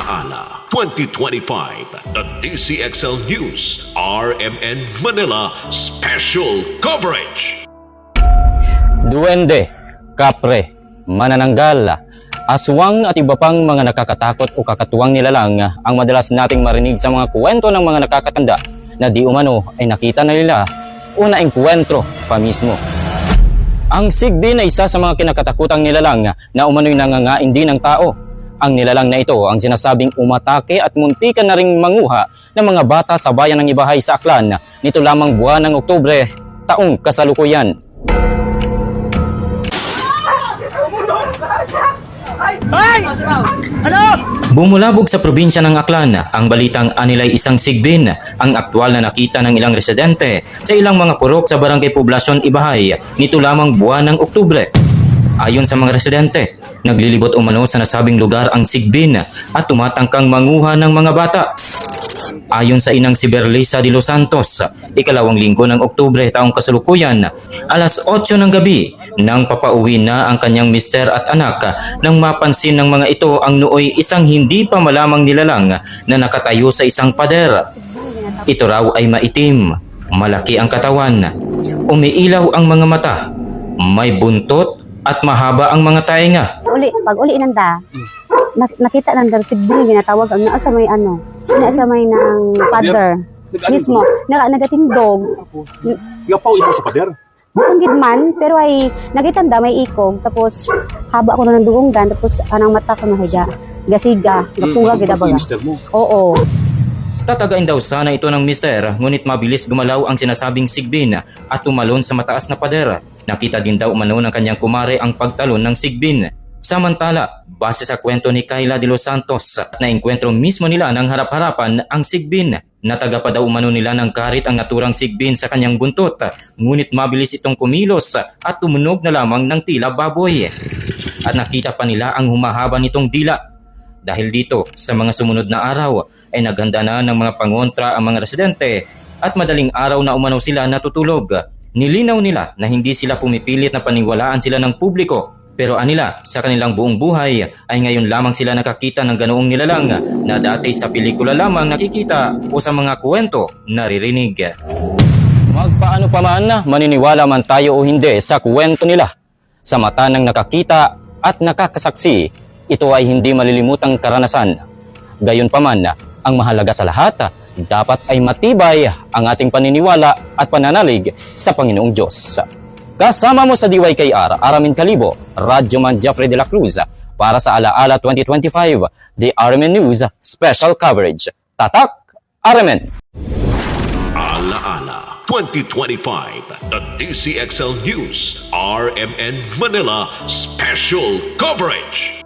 Alaala 2025 The DCXL News RMN Manila Special Coverage duwende, kapre, manananggal, aswang at iba pang mga nakakatakot o kakatuwang nilalang ang madalas nating marinig sa mga kwento ng mga nakakatanda na di umano ay nakita na nila o naengkwentro pa mismo. Ang sigbin ay isa sa mga kinakatakutang nilalang na umano'y nangangain din ng tao. Ang nilalang na ito ang sinasabing umatake at muntikan na ring manguha ng mga bata sa bayan ng Ibahay sa Aklan nito lamang buwan ng Oktubre, taong kasalukuyan. Bumulabog sa probinsya ng Aklan ang balitang anilay isang sigbin ang aktwal na nakita ng ilang residente sa ilang mga purok sa barangay Poblasyon Ibahay nito lamang buwan ng Oktubre. Ayon sa mga residente, naglilibot umano sa nasabing lugar ang sigbin at tumatangkang manguha ng mga bata. Ayon sa inang si Berlisa de Los Santos, ikalawang linggo ng Oktubre taong kasalukuyan, alas 8 ng gabi, nang papauwi na ang kanyang mister at anak nang mapansin ng mga ito ang nooy isang hindi pa malamang nilalang na nakatayo sa isang pader. Ito raw ay maitim, malaki ang katawan, umiilaw ang mga mata, may buntot at mahaba ang mga tainga. uli, pag uli nanda, nak- nakita nanda si Billy ginatawag ang naa sa may ano, naa sa may ng father mismo. Naga nagatindog. Yapaw ito sa pader. Bukong gid man, pero ay nagitanda may ikog tapos haba ko na ng dugonggan tapos anang mata ko mahiga. Gasiga, gapuga gid baga. Mister mo. Oo. Tatagain daw sana ito ng mister, ngunit mabilis gumalaw ang sinasabing sigbin at tumalon sa mataas na pader. Nakita din daw umano ng kanyang kumare ang pagtalon ng sigbin. Samantala, base sa kwento ni Kayla de Los Santos, na enkwentro mismo nila ng harap-harapan ang sigbin. Nataga pa daw umano nila ng karit ang naturang sigbin sa kanyang buntot, ngunit mabilis itong kumilos at tumunog na lamang ng tila baboy. At nakita pa nila ang humahaba nitong dila dahil dito, sa mga sumunod na araw ay naghanda na ng mga pangontra ang mga residente at madaling araw na umano sila natutulog. Nilinaw nila na hindi sila pumipilit na paniwalaan sila ng publiko pero anila sa kanilang buong buhay ay ngayon lamang sila nakakita ng ganoong nilalang na dati sa pelikula lamang nakikita o sa mga kwento naririnig. Magpaano pa man, maniniwala man tayo o hindi sa kwento nila. Sa mata ng nakakita at nakakasaksi, ito ay hindi malilimutang karanasan. Gayon pa man, ang mahalaga sa lahat, dapat ay matibay ang ating paniniwala at pananalig sa Panginoong Diyos. Kasama mo sa DYKR, Aramin Kalibo, Radyo Man Jeffrey de la Cruz, para sa Alaala 2025, The Aramin News Special Coverage. Tatak, Aramin! Alaala 2025 The DCXL News RMN Manila Special Coverage